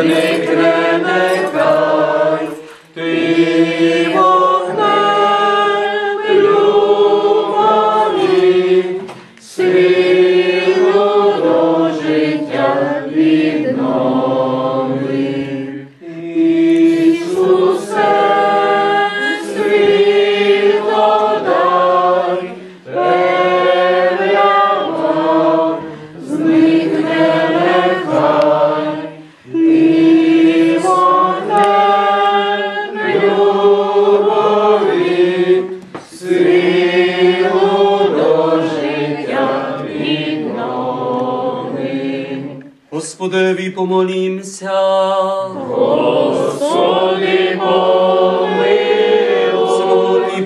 зникне нехай, ти вогнем любові, силу до життя віднови. Помолімся. Господи, помилуй.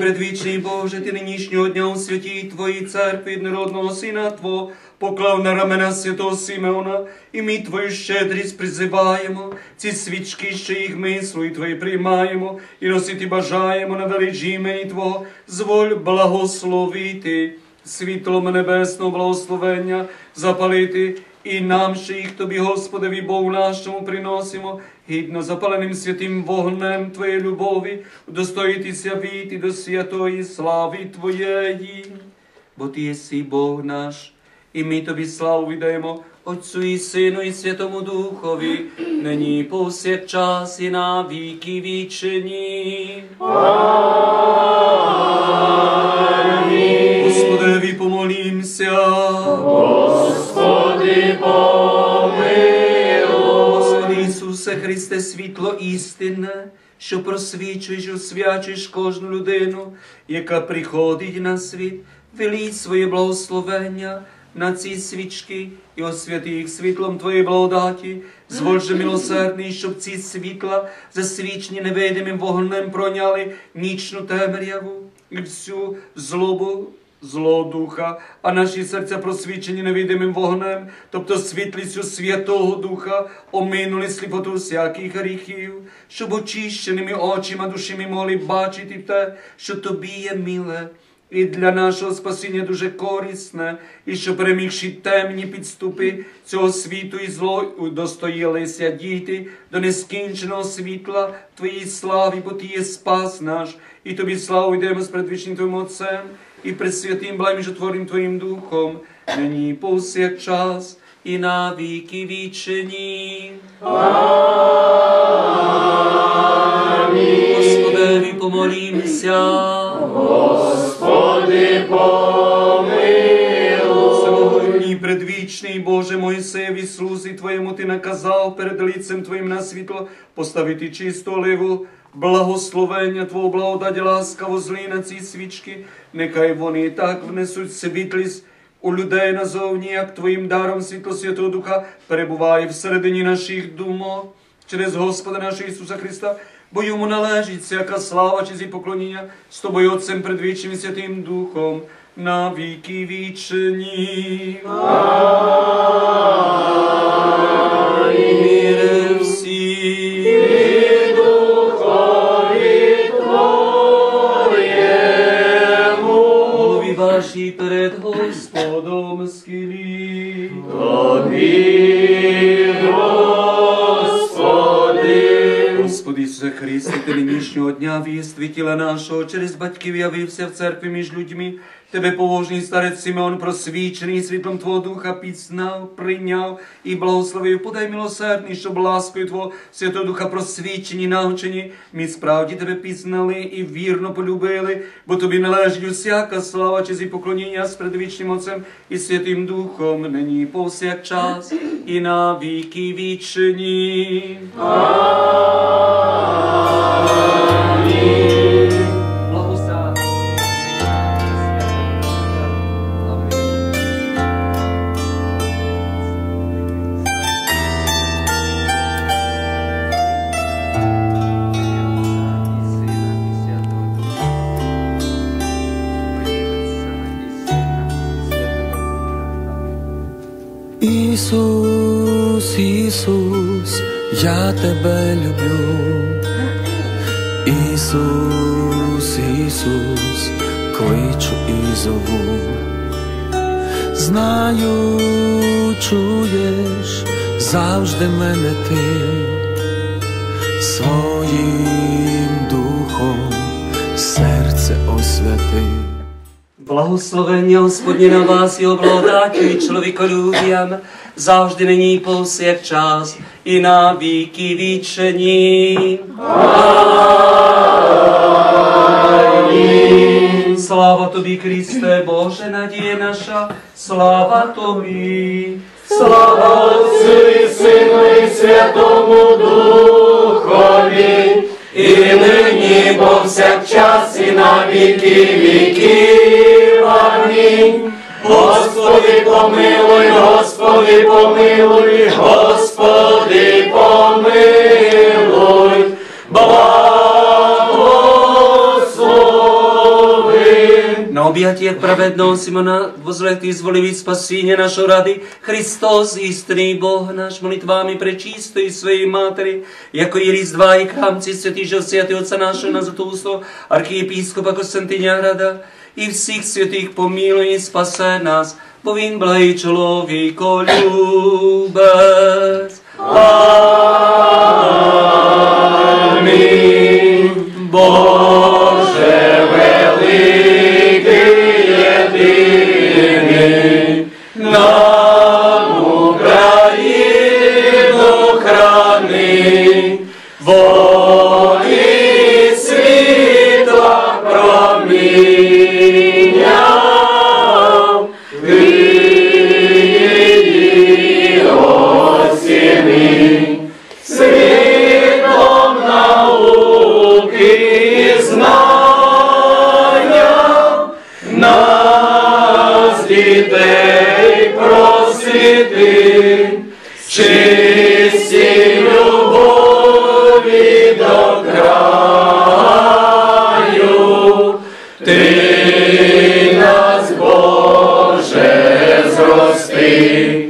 Предвічний Боже, ти нинішнього дня у святій Твоїй церкві єдинородного Сина Твого поклав на рамена святого Симеона, і ми Твою щедрість призиваємо, ці свічки, що їх мислу, і Твої приймаємо, і носити бажаємо на велич імені Твого, зволь благословити світлом небесного благословення, запалити і нам ще їх тобі, Господові Богу нашому, приносимо, гідно запаленим святим вогнем Твоєї любові, удостоїтися війти до святої слави Твоєї. Бо Ти єси Бог наш, і ми тобі славу віддаємо Отцю і Сину, і Святому Духові, нині повсякчас і на віки вічені. Господеві Христе, світло істинне, що просвічуєш, освячуєш кожну людину, яка приходить на світ, веліть своє благословення на ці свічки і освяти їх світлом Твоєї благодаті, зволь милосердний, щоб ці світла, засвічені невидимим вогнем, проняли нічну темряву і всю злобу зло духа, а наші серця просвічені невидимим вогнем, тобто світлістю Святого Духа, оминули сліпоту всяких гріхів, щоб очищеними очима душі могли бачити те, що тобі є миле. І для нашого спасіння дуже корисне, і що перемігши темні підступи цього світу і зло, удостоїлися дійти до нескінченого світла Твоїй славі, бо Ти є спас наш, і тобі славу йдемо з предвічним Твоїм Отцем і пресвятим благим жотворним Твоїм Духом, нині повсякчас і на віки вічені. Господеві помолімся. Господи, помилуй. Предвічний Боже Мойсеєві слузі Твоєму Ти наказав перед лицем Твоїм на світло поставити чисту оливу, благословення Твого благодаті ласкаво зли на ці свічки, нехай вони і так внесуть світлість у людей назовні, як Твоїм даром світло Святого Духа перебуває всередині наших думок через Господа нашого Ісуса Христа, бо йому належить всяка слава, честь і поклоніння з тобою Отцем предвічним Святим Духом на віки вічні. Міре Тобі, Господи. Господи Ісусе ти нинішнього дня тіла нашого через батьків явився в церкві між людьми. Тебе повожний старець Симеон, просвічений світлом Твого Духа, пізнав, прийняв і благословив. Подай милосердний, щоб ласкою Твого Святого Духа просвічені, навчені. Ми справді Тебе пізнали і вірно полюбили, бо Тобі належить усяка слава, честь і поклоніння з предвічним Отцем і Святим Духом, нині повсякчас і на віки вічні. Благословен. Ісус, я тебе люблю. Ісус, Ісус, кличу і зову. Знаю, чуєш завжди мене ти. своїм духом серце освяти. Благословення Господнє на вас і обладатю і чоловіколюбіям, завжди нині повсякчас і на віки вічені. Слава тобі, Христе, Боже, надія наша, слава тобі. Слава Отцю і Сину і Святому Духові, і нині повсякчас і на віки віків. Амінь. Господи, помилуй, Господи, помилуй, Господи, помилуй, благослови. На об'ятіях праведного Симона возлети зволив і спасіння нашого ради Христос, істинний Бог наш, молитвами пречистої своєї Матері, яко і різдва і храмці святіжого святи Отця нашого на Златоустого, архієпіскопа Костянтиня Града, і всіх святих помилуй і спасе нас, бо він благий чоловіко любець. Амінь. Боже дітей просвіти, чисті любові до краю, ти нас, Боже, зрости.